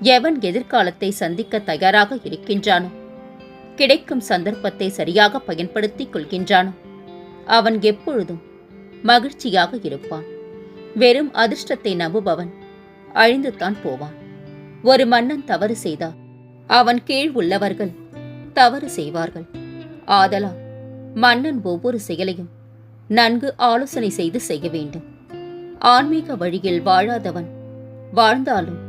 எவன் எதிர்காலத்தை சந்திக்க தயாராக இருக்கின்றானோ? கிடைக்கும் சந்தர்ப்பத்தை சரியாக பயன்படுத்திக் கொள்கின்றானோ? அவன் எப்பொழுதும் மகிழ்ச்சியாக இருப்பான். வெறும் அதிர்ஷ்டத்தை நம்புபவன் அழிந்துதான் போவான். ஒரு மன்னன் தவறு செய்தார் அவன் கீழ் உள்ளவர்கள் தவறு செய்வார்கள். ஆதலால் மன்னன் ஒவ்வொரு செயலையும் நன்கு ஆலோசனை செய்து செய்ய வேண்டும். ஆன்மீக வழியில் வாழாதவன் வாழ்ந்தாலும்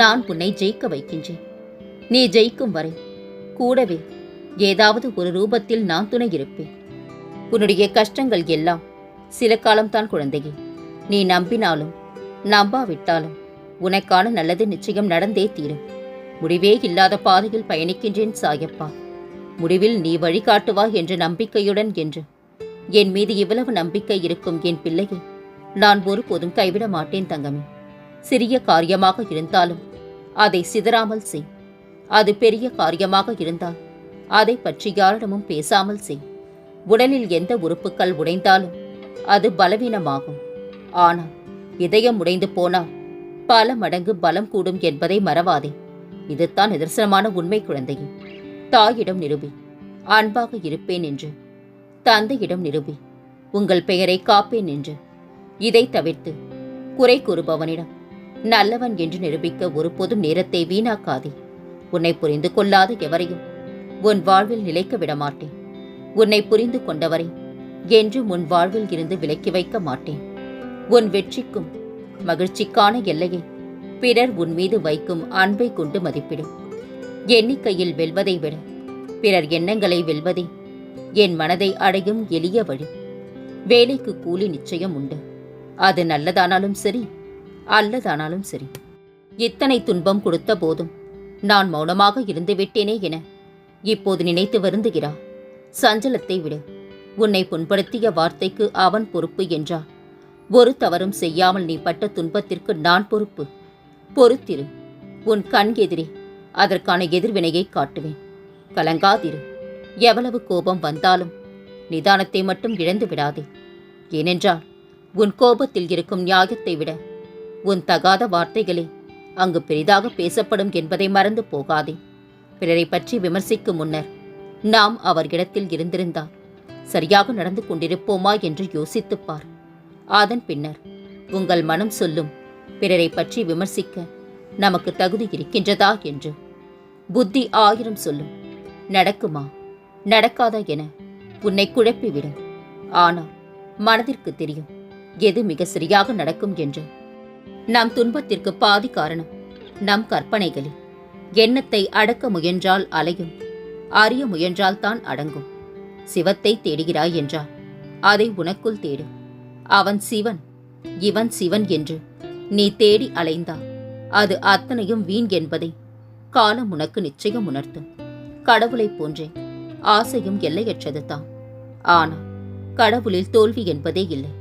நான் உன்னை ஜெயிக்க வைக்கின்றேன். நீ ஜெயிக்கும் வரை கூடவே ஏதாவது ஒரு ரூபத்தில் நான் துணை இருப்பேன். உன்னுடைய கஷ்டங்கள் எல்லாம் சில காலம்தான் குழந்தையே. நீ நம்பினாலும் நம்பாவிட்டாலும் உனக்கான நல்லது நிச்சயம் நடந்தே தீரும். முடிவே இல்லாத பாதையில் பயணிக்கின்றேன் சாயப்பா. முடிவில் நீ வழிகாட்டுவா என்ற நம்பிக்கையுடன் என்று. என் மீது இவ்வளவு நம்பிக்கை இருக்கும் என் பிள்ளையை நான் ஒருபோதும் கைவிட மாட்டேன் தங்கமே. சிறிய காரியமாக இருந்தாலும் அதை சிதறாமல் செய். அது பெரிய காரியமாக இருந்தால் அதை பற்றி யாரிடமும் பேசாமல் செய். உடலில் எந்த உறுப்புகள் உடைந்தாலும் அது பலவீனமாகும். ஆனால் இதயம் உடைந்து போனால் பல மடங்கு பலம் கூடும் என்பதை மறவாதே. இதுதான் நிதர்சனமான உண்மை குழந்தையே. தாயிடம் நிரூபி அன்பாக இருப்பேன் என்று. தந்தையிடம் நிரூபி உங்கள் பெயரை காப்பேன் என்று. இதை தவிர்த்து குறை கூறுபவனிடம் நல்லவன் என்று நிரூபிக்க ஒருபோதும் நேரத்தை வீணாக்காதே. உன்னை புரிந்து கொள்ளாத எவரையும் உன் வாழ்வில் நிலைக்க விட மாட்டேன் உன்னை புரிந்து கொண்டவரை என்றும் உன் வாழ்வில் இருந்து விலக்கி வைக்க மாட்டேன். உன் வெற்றிக்கும் மகிழ்ச்சிக்கான எல்லையை பிறர் உன் மீது வைக்கும் அன்பை கொண்டு மதிப்பிடும். எண்ணிக்கையில் வெல்வதை விட பிறர் எண்ணங்களை வெல்வதே என் மனதை அடையும் எளிய வழி. வேலைக்கு கூலி நிச்சயம் உண்டு. அது நல்லதானாலும் சரி அல்லதானாலும் சரி. இத்தனை துன்பம் கொடுத்த போதும் நான் மௌனமாக இருந்து விட்டேனே என இப்போது நினைத்து வருந்துகிறா. சஞ்சலத்தை விடு. உன்னை புண்படுத்திய வார்த்தைக்கு அவன் பொறுப்பு என்றார் ஒரு தவறும் செய்யாமல் நீ பட்ட துன்பத்திற்கு நான் பொறுப்பு. பொறுத்திரு. உன் கண் எதிரே அதற்கான எதிர்வினையை காட்டுவேன். கலங்காதிரு. எவ்வளவு கோபம் வந்தாலும் நிதானத்தை மட்டும் இழந்து விடாதே. ஏனென்றால் உன் கோபத்தில் இருக்கும் நியாயத்தை விட உன் தகாத வார்த்தைகளே அங்கு பெரிதாக பேசப்படும் என்பதை மறந்து போகாதே. பிறரை பற்றி விமர்சிக்கும் முன்னர் நாம் அவர் இடத்தில் இருந்திருந்தால் சரியாக நடந்து கொண்டிருப்போமா என்று யோசித்துப் பார். அதன் பின்னர் உங்கள் மனம் சொல்லும் பிறரை பற்றி விமர்சிக்க நமக்கு தகுதி இருக்கின்றதா என்று. புத்தி ஆயிரம் சொல்லும் நடக்குமா நடக்காதா என உன்னை குழப்பிவிடும். ஆனால் மனதிற்கு தெரியும் எது மிக சரியாக நடக்கும் என்று. நம் துன்பத்திற்கு பாதி காரணம். நம் கற்பனைகளே எண்ணத்தை அடக்க முயன்றால் அலையும் அறிய முயன்றால் தான் அடங்கும். சிவத்தை தேடுகிறாய் என்றால் அதை உனக்குள் தேடு. அவன் சிவன் இவன் சிவன் என்று நீ தேடி அலைந்தா அது அத்தனையும் வீண் என்பதை காலம் உனக்கு நிச்சயம் உணர்த்தும். கடவுளைப் போன்றே ஆசையும் எல்லையற்றது தான் ஆனால் கடவுளில் தோல்வி என்பதே இல்லை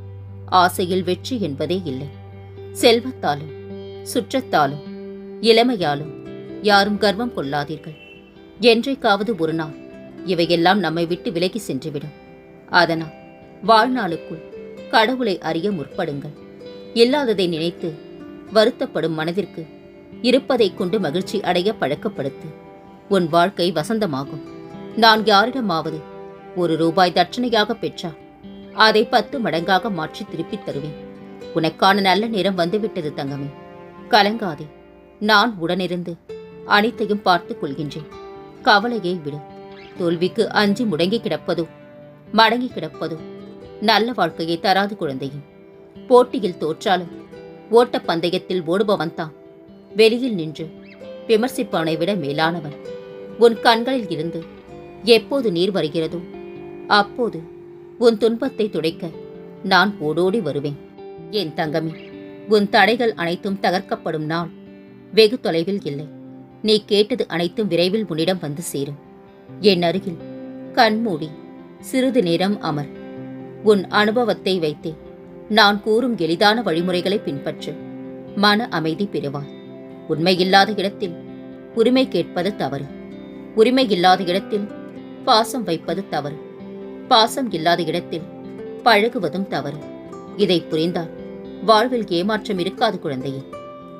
ஆசையில் வெற்றி என்பதே இல்லை. செல்வத்தாலும் சுற்றத்தாலும் இளமையாலும் யாரும் கர்வம் கொள்ளாதீர்கள். என்றைக்காவது ஒரு நாள் இவையெல்லாம் நம்மை விட்டு விலகி சென்றுவிடும். அதனால் வாழ்நாளுக்குள் கடவுளை அறிய முற்படுங்கள். இல்லாததை நினைத்து வருத்தப்படும் மனதிற்கு இருப்பதை கொண்டு மகிழ்ச்சி அடைய பழக்கப்படுத்து. உன் வாழ்க்கை வசந்தமாகும். நான் யாரிடமாவது ஒரு ரூபாய் தட்சணையாக பெற்றால் அதை பத்து மடங்காக மாற்றி திருப்பித் தருவேன். உனக்கான நல்ல நேரம் வந்துவிட்டது தங்கமே. கலங்காதே. நான் உடனிருந்து அனைத்தையும் பார்த்துக் கொள்கின்றேன். கவலையை விடு. தோல்விக்கு அஞ்சி முடங்கி கிடப்பதோ? மடங்கி கிடப்பதோ? நல்ல வாழ்க்கையை தராது குழந்தையும் போட்டியில் தோற்றாலும் ஓட்டப் பந்தயத்தில் ஓடுபவன் தான். வெளியில் நின்று விமர்சிப்பவனை விட மேலானவன். உன் கண்களில் இருந்து எப்போது நீர் வருகிறதோ அப்போது உன் துன்பத்தை துடைக்க நான் ஓடோடி வருவேன். என் தங்கமி? உன் தடைகள் அனைத்தும் தகர்க்கப்படும் நாள். வெகு தொலைவில் இல்லை. நீ கேட்டது அனைத்தும் விரைவில் உன்னிடம் வந்து சேரும். என் அருகில் கண்மூடி சிறிது நேரம் அமர். உன் அனுபவத்தை வைத்தே நான் கூறும் எளிதான வழிமுறைகளை பின்பற்று. மன அமைதி பெறுவாய். உண்மையில்லாத இடத்தில் உரிமை கேட்பது தவறு. உரிமை இல்லாத இடத்தில் பாசம் வைப்பது தவறு. பாசம் இல்லாத இடத்தில் பழகுவதும் தவறு. இதை புரிந்தால் வாழ்வில் ஏமாற்றம் இருக்காது குழந்தையே.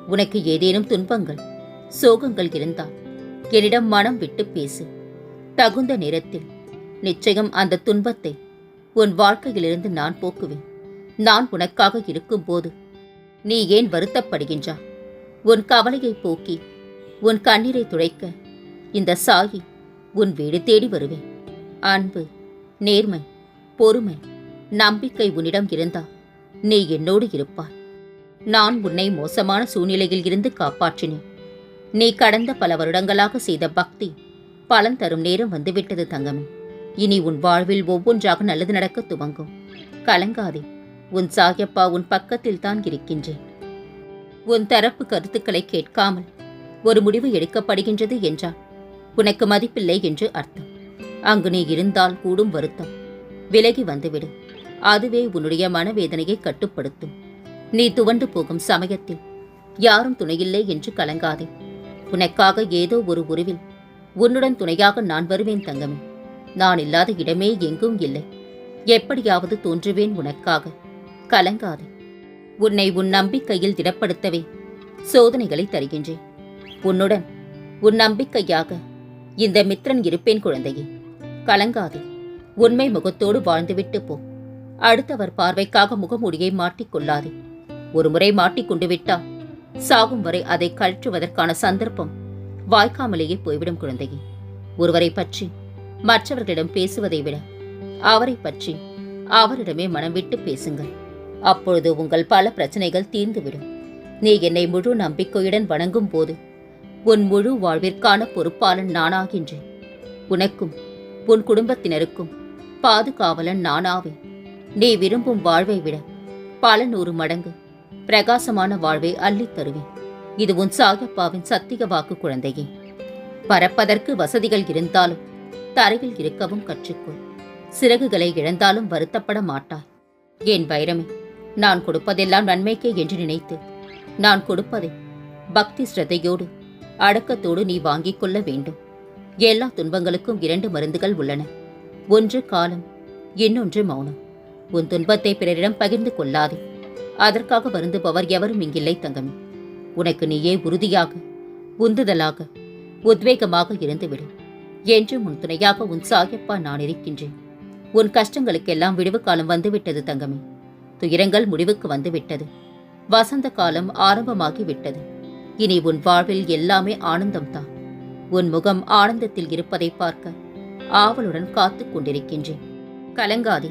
உனக்கு ஏதேனும் துன்பங்கள் சோகங்கள் இருந்தால் என்னிடம் மனம் விட்டு பேசு. தகுந்த நேரத்தில் நிச்சயம் அந்த துன்பத்தை உன் வாழ்க்கையிலிருந்து நான் போக்குவேன். நான் உனக்காக இருக்கும்போது நீ ஏன் வருத்தப்படுகின்றா உன் கவலையை போக்கி உன் கண்ணீரை துடைக்க இந்த சாயி உன் வீடு தேடி வருவேன். அன்பு நேர்மை பொறுமை நம்பிக்கை உன்னிடம் இருந்தால் நீ என்னோடு இருப்பாய். நான் உன்னை மோசமான சூழ்நிலையில் இருந்து காப்பாற்றினேன். நீ கடந்த பல வருடங்களாக செய்த பக்தி பலன் தரும் நேரம் வந்துவிட்டது தங்கமே. இனி உன் வாழ்வில் ஒவ்வொன்றாக நல்லது நடக்க துவங்கும். கலங்காதே உன் சாயப்பா உன் பக்கத்தில் தான் இருக்கின்றேன். உன் தரப்பு கருத்துக்களை கேட்காமல் ஒரு முடிவு எடுக்கப்படுகின்றது என்றால் உனக்கு மதிப்பில்லை என்று அர்த்தம். அங்கு நீ இருந்தால் கூடும் வருத்தம். விலகி வந்துவிடு. அதுவே உன்னுடைய மனவேதனையை கட்டுப்படுத்தும். நீ துவண்டு போகும் சமயத்தில் யாரும் துணையில்லை என்று கலங்காதே. உனக்காக ஏதோ ஒரு உருவில் உன்னுடன் துணையாக நான் வருவேன் தங்கமே. நான் இல்லாத இடமே எங்கும் இல்லை. எப்படியாவது தோன்றுவேன் உனக்காக. கலங்காதே. உன்னை உன் நம்பிக்கையில் திடப்படுத்தவே சோதனைகளை தருகின்றேன். உன்னுடன் உன் நம்பிக்கையாக இந்த மித்ரன் இருப்பேன் குழந்தையே. கலங்காதே. உண்மை முகத்தோடு வாழ்ந்துவிட்டு போ. அடுத்தவர் பார்வைக்காக முகமூடியை மாட்டிக்கொள்ளாதே. ஒருமுறை மாட்டிக்கொண்டு விட்டால் சாகும் வரை அதை கழற்றுவதற்கான சந்தர்ப்பம் வாய்க்காமலேயே போய்விடும் குழந்தையே. ஒருவரை பற்றி மற்றவர்களிடம் பேசுவதை விட அவரை பற்றி அவரிடமே மனம் விட்டு பேசுங்கள். அப்பொழுது உங்கள் பல பிரச்சனைகள் தீர்ந்துவிடும். நீ என்னை முழு நம்பிக்கையுடன் வணங்கும் போது உன் முழு வாழ்விற்கான பொறுப்பாளன் நானாகின்றேன். உனக்கும் உன் குடும்பத்தினருக்கும் பாதுகாவலன் நானாவேன். நீ விரும்பும் வாழ்வை விட பல நூறு மடங்கு பிரகாசமான வாழ்வை அள்ளித் தருவேன். இது உன் சாகப்பாவின் சத்திக வாக்கு குழந்தையே. பறப்பதற்கு வசதிகள் இருந்தாலும் தரையில் இருக்கவும் கற்றுக்கொள். சிறகுகளை இழந்தாலும் வருத்தப்பட மாட்டாய். என் வைரமே நான் கொடுப்பதெல்லாம் நன்மைக்கே என்று நினைத்து நான் கொடுப்பதை பக்தி ஸ்ரத்தையோடு அடக்கத்தோடு நீ வாங்கிக் கொள்ள வேண்டும். எல்லா துன்பங்களுக்கும் இரண்டு மருந்துகள் உள்ளன. ஒன்று காலம் இன்னொன்று மௌனம். உன் துன்பத்தை பிறரிடம் பகிர்ந்து கொள்ளாதே. அதற்காக வருந்துபவர் எவரும் இங்கில்லை தங்கமே. உனக்கு நீயே உறுதியாக உந்துதலாக உத்வேகமாக இருந்துவிடு. என்று உன் துணையாக உன் சாயப்பா நான் இருக்கின்றேன். உன் கஷ்டங்களுக்கெல்லாம் விடுவு காலம் வந்துவிட்டது தங்கமே. துயரங்கள் முடிவுக்கு வந்துவிட்டது. வசந்த காலம் ஆரம்பமாகி விட்டது இனி உன் வாழ்வில் எல்லாமே ஆனந்தம்தான். உன் முகம் ஆனந்தத்தில் இருப்பதை பார்க்க ஆவலுடன் காத்துக் கொண்டிருக்கின்றேன். கலங்காதே.